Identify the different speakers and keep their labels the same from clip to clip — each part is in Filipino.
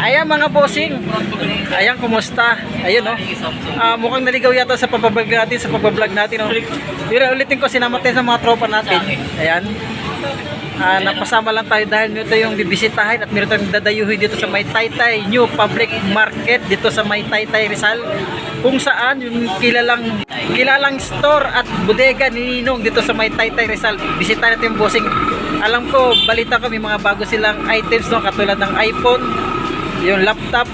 Speaker 1: Ayan mga bossing. Ayan, kumusta? Ayun no. Ah, mukhang naligaw yata sa pagbablog natin, sa pagbablog natin. No? Pero ulitin ko, sinamatay sa mga tropa natin. Ayan. Ah, napasama lang tayo dahil ito yung bibisitahin at meron tayong dadayuhin dito sa May Taytay New Public Market dito sa May Taytay Rizal kung saan yung kilalang kilalang store at bodega ni Ninong dito sa May Taytay Rizal bisitahin natin yung bossing alam ko balita ko may mga bago silang items no katulad ng iPhone yung laptop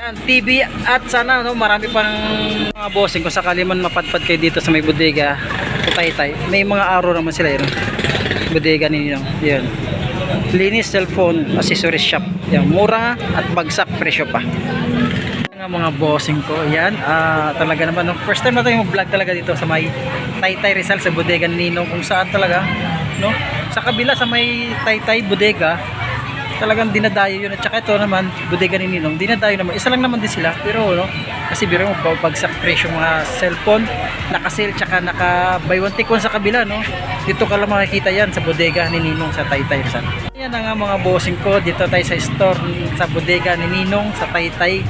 Speaker 1: yan, TV at sana no marami pang mga bossing kung sakali man mapadpad kayo dito sa may bodega Taytay may mga araw naman sila yun bodega ninyo. Yan. Linis cellphone accessories shop. Yan, mura at bagsak presyo pa. Nga mga bossing ko. Yan, ah, talaga naman. No? First time na tayo mag-vlog talaga dito sa may Taytay Rizal sa bodega ni Ninong kung saan talaga, no? Sa kabila sa may Taytay bodega, talagang dinadayo yun. At saka ito naman, bodega ni Ninong, dinadayo naman. Isa lang naman din sila. Pero, no? Kasi biro mo, bagsak presyo mga cellphone, naka-sale, tsaka naka buy one take one sa kabila, no? Dito ka lang makikita yan sa bodega ni Ninong sa Taytay Rizal. Yan na nga mga bossing ko. Dito tayo sa store sa bodega ni Ninong sa Taytay.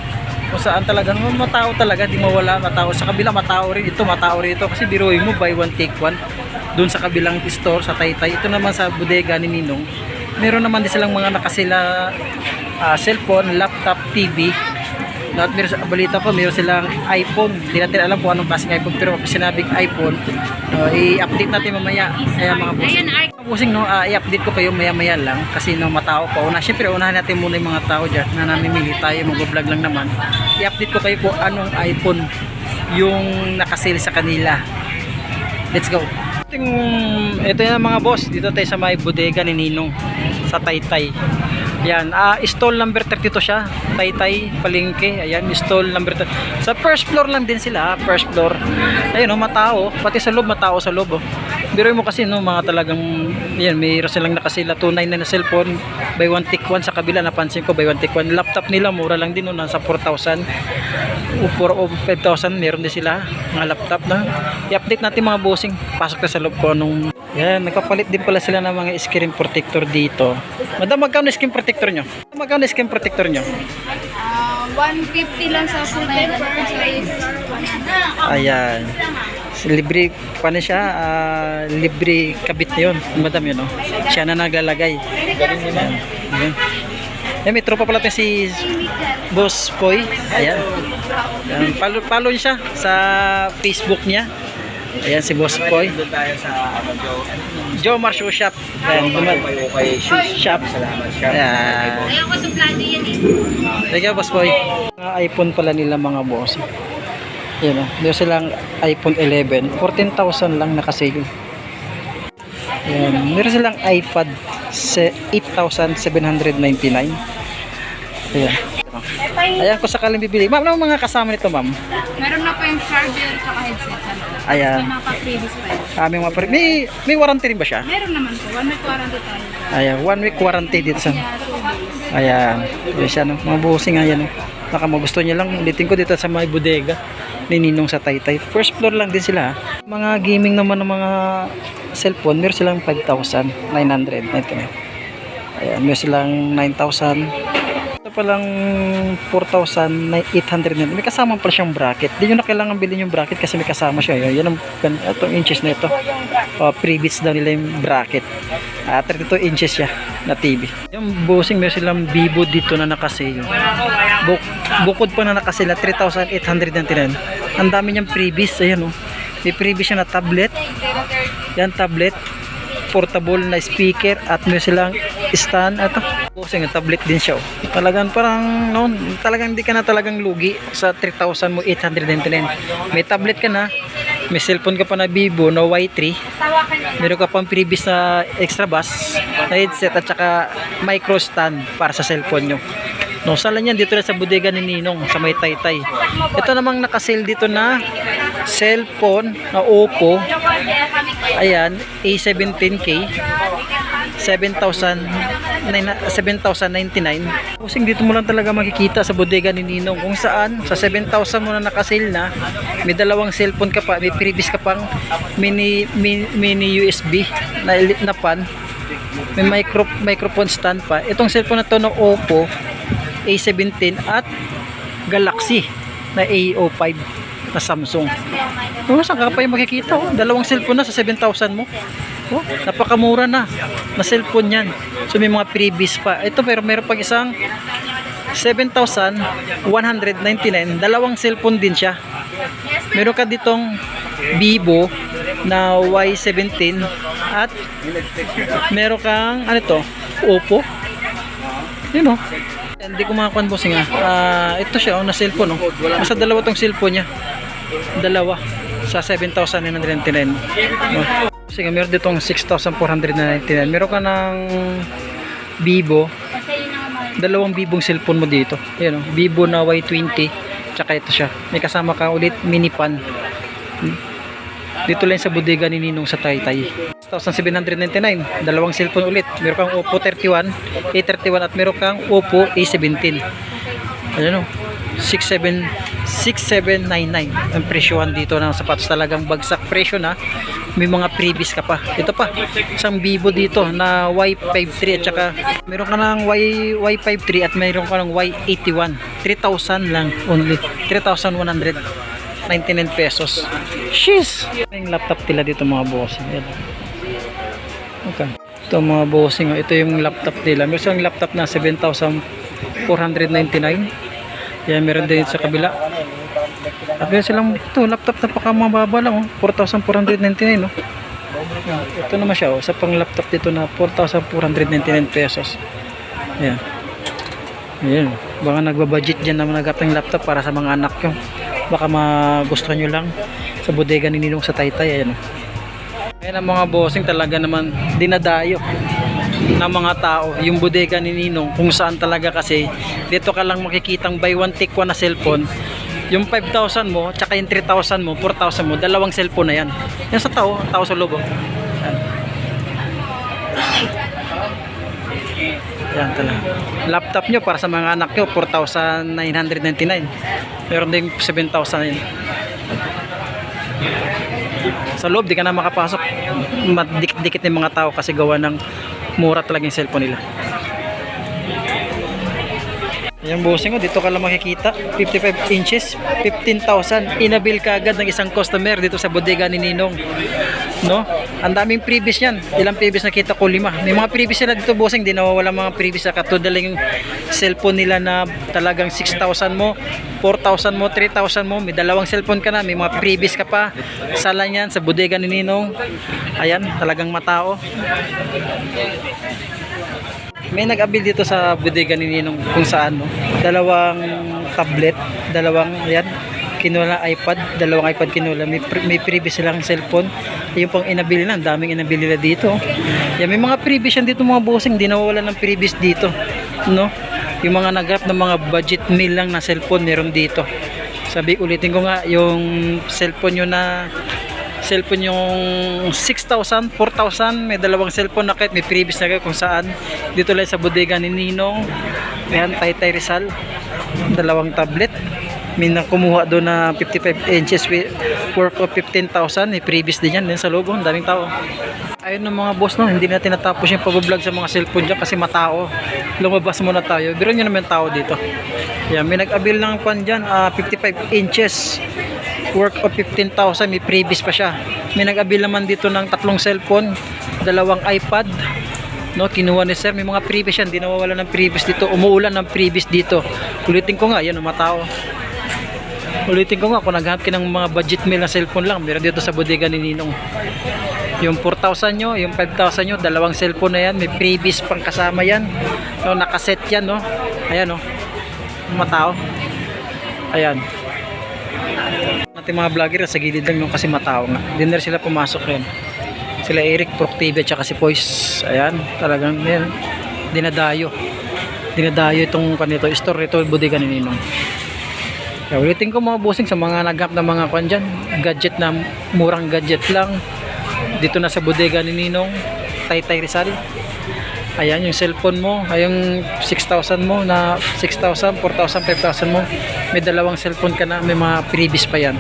Speaker 1: Kung saan talagang matao talaga, di mawala matao. Sa kabila matao rin ito, matao rin ito. Kasi biruin mo, buy one take one. Doon sa kabilang store sa Taytay. Ito naman sa bodega ni Ninong. Meron naman din silang mga nakasila ah, cellphone, laptop, TV. No, at meron sa balita ko, meron silang iPhone. Hindi natin alam kung anong klaseng iPhone. Pero pag sinabing iPhone, uh, i-update natin mamaya. Kaya mga
Speaker 2: Ark.
Speaker 1: Mga no, ah, i-update ko kayo maya-maya lang. Kasi no, matao pa. Una, syempre, unahan natin muna yung mga tao dyan na namimili tayo. Mag-vlog lang naman. I-update ko kayo kung anong iPhone yung nakasale sa kanila. Let's go. Yung, ito yung mga boss. Dito tayo sa may bodega ni Ninong sa Taytay. Yan, ah stall number 32 siya. Taytay, Palengke. Ayan, stall number 30. Sa first floor lang din sila, ah, first floor. Ayun, oh, matao. Pati sa loob, matao sa loob. Oh. Biro mo kasi no, mga talagang yan, mayroon silang nakasila 299 na cellphone, buy one take one sa kabila napansin ko buy one take one. Laptop nila mura lang din no, nasa 4,000 o 4 o 5,000 meron din sila mga laptop na. I-update natin mga bossing. Pasok na sa loob ko nung yan, nagpapalit din pala sila ng mga screen protector dito. Madam, magkano screen protector nyo? Magkano screen protector nyo?
Speaker 2: Ah, 150 lang sa full temper. Sa
Speaker 1: Ayan. Libre pa na siya, ah, libre kabit na yun. Madam yun, no? Siya na naglalagay. Ayan. Ayan. Eh, may tropa pala si Boss Poy. Ayan. Ayan. Follow, follow siya sa Facebook niya. Ayan si Boss Poy.
Speaker 3: Doon tayo sa ano, Joe.
Speaker 1: Joe Marshall Shop. Ayan, dumal.
Speaker 3: Okay, okay. Shoes.
Speaker 1: Shop.
Speaker 3: Salamat. Shop.
Speaker 1: Ayan.
Speaker 2: Ayaw ko suplado yan eh.
Speaker 1: Thank you, Boss Boy. Mga iPhone pala nila mga boss. Yan o. Meron silang iPhone 11. 14,000 lang nakasale. Yan. Meron silang iPad se- 8,799. Ayan. Ayan kung sakaling bibili. Ma'am, ano mga kasama nito, ma'am?
Speaker 2: Meron na po yung charger at headset.
Speaker 1: Ayan.
Speaker 2: May mga previous pa yun.
Speaker 1: Mga par- may, may warranty rin ba siya?
Speaker 2: Meron naman po. One week warranty tayo.
Speaker 1: Ayan. One week warranty dito sa...
Speaker 2: Yeah, two days.
Speaker 1: Ayan. Ayan siya, no? Mga busing nga yan, no? Baka magusto niya lang. Ulitin ko dito sa may bodega ni Ninong sa Taytay. First floor lang din sila. ha. Mga gaming naman ng mga cellphone, meron silang 5,999. Ayan, meron silang 9,000. Ito palang 4,800 na. May kasama pala siyang bracket. Di nyo na kailangan bilhin yung bracket kasi may kasama siya. Yan, yan ang itong inches na ito. Uh, pre-bits daw nila yung bracket. Ah, 32 inches siya na TV. Yung bossing, meron silang Vivo dito na nakasale. Buk bukod pa na nakasila, 3,899. Ang dami niyang previous. Ayan o. May previous siya na tablet. Yan, tablet. Portable na speaker. At meron silang stand. Ito. Bossing, tablet din siya. oh. Talagang parang, no, talagang hindi ka na talagang lugi sa 3,000 mo 899. May tablet ka na. May cellphone ka pa na Vivo na Y3 meron ka pang previous na extra bass na headset at saka micro stand para sa cellphone nyo no, sala niyan dito na sa bodega ni Ninong sa may taytay ito namang nakasale dito na cellphone na Oppo ayan A17K 7,000 7,099 Pusing dito mo lang talaga makikita sa bodega ni Ninong kung saan sa 7,000 mo na nakasale na may dalawang cellphone ka pa may previous ka pang mini mini, mini USB na na pan may micro, microphone stand pa itong cellphone na to ng Oppo A17 at Galaxy na A05 na Samsung. Oh, saan ka pa yung makikita? Oh? Dalawang cellphone na sa 7,000 mo. Oh, napakamura na na cellphone yan. So may mga previous pa. Ito pero meron pang isang 7,199. Dalawang cellphone din siya. Meron ka ditong Vivo na Y17 at meron kang ano to? Oppo. Yun oh. Hindi ko makakuan bossing ah. Ah, ito siya oh, na cellphone oh. Basta dalawa tong cellphone niya. Dalawa sa 7,999. Oh. Sige, meron ditong 6,499. Meron ka ng Vivo. Dalawang Vivo cellphone mo dito. Ayan oh, Vivo na Y20. Tsaka ito siya. May kasama ka ulit mini pan. Dito lang sa bodega ni Ninong sa Taytay. 6,799. Dalawang cellphone ulit. Meron kang Oppo 31, A31 at meron kang Oppo A17. Ayan o. 67 6799 ang presyohan dito ng sapatos talagang bagsak presyo na may mga previous ka pa. Ito pa isang Vivo dito na Y53 at saka meron ka ng y, Y53 at meron ka ng Y81. 3,000 lang only. 3,199 pesos. Sheesh! Yung laptop nila dito mga bossing. Yan okay. Ito mga bossing oh. ito yung laptop nila. Meron silang laptop na 7,499 yan, meron din sa kabila. Meron silang ito, laptop na pakamababa lang, oh. 4,499, no? Yan, ito naman siya, oh. Sa pang laptop dito na 4,499 pesos. Yan. Yan. Baka nagbabudget dyan naman nagap ng laptop para sa mga anak nyo. Baka magustuhan nyo lang sa bodega ni Ninong sa Taytay. Ayan, oh. Ayan ang mga bossing talaga naman dinadayo ng mga tao yung bodega ni Ninong kung saan talaga kasi dito ka lang makikitang buy one take one na cellphone yung 5,000 mo tsaka yung 3,000 mo 4,000 mo dalawang cellphone na yan. Yan sa tao tao sa lobo yan, yan talaga laptop nyo para sa mga anak nyo 4,999 meron din 7,000 yan sa loob di ka na makapasok. Madikit-dikit ng mga tao kasi gawa ng mura talaga yung cellphone nila Ayan bossing ko, dito ka lang makikita. 55 inches, 15,000 Inabil ka agad ng isang customer dito sa bodega ni Ninong. No? Ang daming previous yan Ilang previous nakita ko? Lima. May mga previous sila dito bossing, di nawawala mga previous Katulad yung cellphone nila na talagang 6,000 mo 4,000 mo, 3,000 mo. May dalawang cellphone ka na, may mga previous ka pa. Sala yan sa bodega ni Ninong. Ayan, talagang matao may nag-abil dito sa bodega ni Ninong kung saan no. Dalawang tablet, dalawang ayan, kinuha iPad, dalawang iPad kinuha. May, may previous silang cellphone. Yung pang inabili na, daming inabili na dito. Yan, may mga previous yan dito mga bossing, di nawawala ng previous dito. No? Yung mga nag ng mga budget meal lang na cellphone meron dito. Sabi ulitin ko nga, yung cellphone nyo na cellphone yung 6,000, 4,000 may dalawang cellphone na kahit may previous na kayo kung saan. Dito lang sa bodega ni Ninong. Ayan Taytay Rizal. Dalawang tablet. May na kumuha doon na 55 inches worth of 15,000 may previous din yan din sa loob oh, ang daming tao. Ayun ng mga boss no? Hindi natin natapos yung pag-vlog sa mga cellphone dyan kasi matao. Lumabas muna tayo. Biro nyo naman tao dito. Yan may nag-abil ng pan dyan ah, 55 inches work of 15,000 may previous pa siya. May nag-abil naman dito ng tatlong cellphone dalawang iPad no kinuha ni sir. May mga previous yan di nawawala ng previous dito. Umuulan ng previous dito. Ulitin ko nga yan mga tao. Ulitin ko nga kung naghanap ng mga budget meal na cellphone lang meron dito sa bodega ni Ninong. Yung 4,000 nyo, yung 5,000 nyo, dalawang cellphone na yan, may previous pang kasama yan, no, nakaset yan, no, ayan, no, mga tao, ayan, natin mga vlogger sa gilid lang no, kasi matao nga, dinner sila pumasok rin, sila Eric Proctavia at si Poise, ayan, talagang, yan, dinadayo, dinadayo itong kanito, store ito, bodega ni Ninong, kaya ulitin ko mga bossing sa mga naghap na mga kwan dyan, gadget na murang gadget lang, dito na sa bodega ni Ninong Taytay Rizal ayan yung cellphone mo ay yung 6,000 mo na 6,000, 4,000, 5,000 mo may dalawang cellphone ka na may mga previous pa yan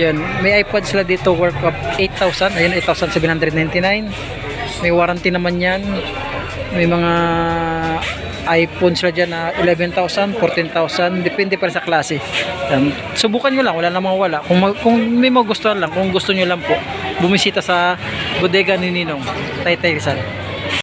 Speaker 1: yan may iPad sila dito worth of 8,000 ayun 8,799 may warranty naman yan may mga iPhone sila dyan na 11,000, 14,000, depende pa sa klase. Yan. Subukan nyo lang, wala namang wala. Kung, kung may magustuhan lang, kung gusto nyo lang po, bumisita sa bodega ni Ninong, Taytay Rizal.